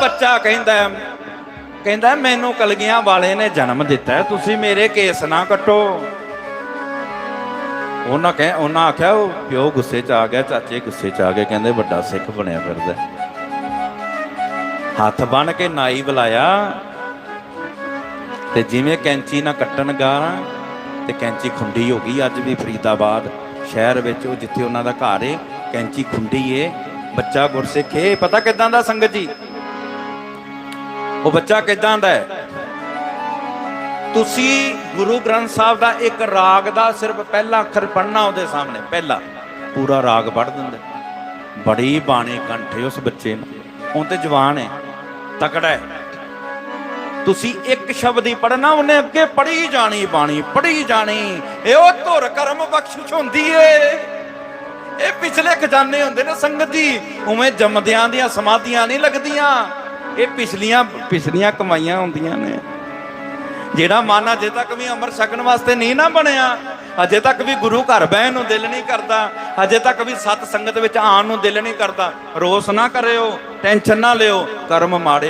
ਬੱਚਾ ਕਹਿੰਦਾ ਕਹਿੰਦਾ, ਮੈਨੂੰ ਕਲਗੀਆਂ ਵਾਲੇ ਨੇ ਜਨਮ ਦਿੱਤਾ ਤੁਸੀਂ ਮੇਰੇ ਕੇਸ ਨਾ ਕੱਟੋ। ਉਹਨਾਂ ਕਹੇ, ਉਹਨਾਂ ਆਖਿਆ, ਉਹ ਪਿਓ ਗੁੱਸੇ 'ਚ ਆ ਗਿਆ, ਚਾਚੇ ਗੁੱਸੇ 'ਚ ਆ ਗਏ। ਕਹਿੰਦੇ, ਵੱਡਾ ਸਿੱਖ ਬਣਿਆ ਫਿਰਦਾ ਹੱਥ ਬੰਨ ਕੇ ਨਾਈ ਬੁਲਾਇਆ ਤੇ ਜਿਵੇਂ ਕੈਂਚੀ ਨਾਲ ਕੱਟਣ ਗਾ ਤੇ ਕੈਂਚੀ ਖੁੰਡੀ ਹੋ ਗਈ ਅੱਜ ਵੀ ਫਰੀਦਾਬਾਦ ਸ਼ਹਿਰ ਵਿੱਚ, ਉਹ ਜਿੱਥੇ ਉਹਨਾਂ ਦਾ ਘਰ ਏ, ਕੈਂਚੀ ਖੁੰਡੀ ਏ, ਬੱਚਾ ਗੁਰਸਿੱਖ ਏ। ਪਤਾ ਕਿਦਾਂ ਦਾ ਸੰਗਤ ਜੀ? ਉਹ ਬੱਚਾ ਕਿਦਾਂ ਦਾ ਹੈ? ਤੁਸੀਂ ਗੁਰੂ ਗ੍ਰੰਥ ਸਾਹਿਬ ਦਾ ਇੱਕ ਰਾਗ ਦਾ ਸਿਰਫ ਪਹਿਲਾ ਅੱਖਰ ਪੜ੍ਹਨਾ ਉਹਦੇ ਸਾਹਮਣੇ, ਪਹਿਲਾ। ਪੂਰਾ ਰਾਗ ਪੜ੍ਹ ਦਿੰਦਾ ਬੜੀ ਬਾਣੀ ਕੰਠੇ ਉਸ ਬੱਚੇ ਨੂੰ। ਉਹ ਤੇ ਜਵਾਨ ਹੈ, ਤਕੜਾ ਹੈ। ਤੁਸੀਂ ਇੱਕ ਸ਼ਬਦ ਹੀ ਪੜਨਾ ਉਹਨੇ ਅੱਗੇ ਪੜ੍ਹੀ ਜਾਣੀ ਬਾਣੀ, ਪੜ੍ਹੀ ਜਾਣੀ। ਇਹ ਉਹ ਧੁਰ ਕਰਮ ਬਖਸ਼ਿਸ਼ ਹੁੰਦੀ ਏ। ਇਹ ਪਿਛਲੇ ਖਜ਼ਾਨੇ ਹੁੰਦੇ ਨੇ ਸੰਗਤ ਜੀ। ਉਵੇਂ ਜੰਮਦਿਆਂ ਦੀਆਂ ਸਮਾਧੀਆਂ ਨਹੀਂ ਲੱਗਦੀਆਂ। ਇਹ ਪਿਛਲੀਆਂ ਪਿਛਲੀਆਂ ਕਮਾਈਆਂ ਹੁੰਦੀਆਂ ਨੇ। ਜਿਹੜਾ ਮਨ ਅਜੇ ਤੱਕ ਵੀ ਅੰਮ੍ਰਿਤ ਛਕਣ ਵਾਸਤੇ ਨਹੀਂ ਨਾ ਬਣਿਆ, ਅਜੇ ਤੱਕ ਵੀ ਗੁਰੂ ਘਰ ਬਹਿਣ ਨੂੰ ਦਿਲ ਨਹੀਂ ਕਰਦਾ, ਅਜੇ ਤੱਕ ਵੀ ਸਤ ਸੰਗਤ ਵਿੱਚ ਆਉਣ ਨੂੰ ਦਿਲ ਨਹੀਂ ਕਰਦਾ, ਰੋਸ ਨਾ ਕਰਿਓ, ਟੈਨਸ਼ਨ ਨਾ ਲਿਓ, ਕਰਮ ਮਾੜੇ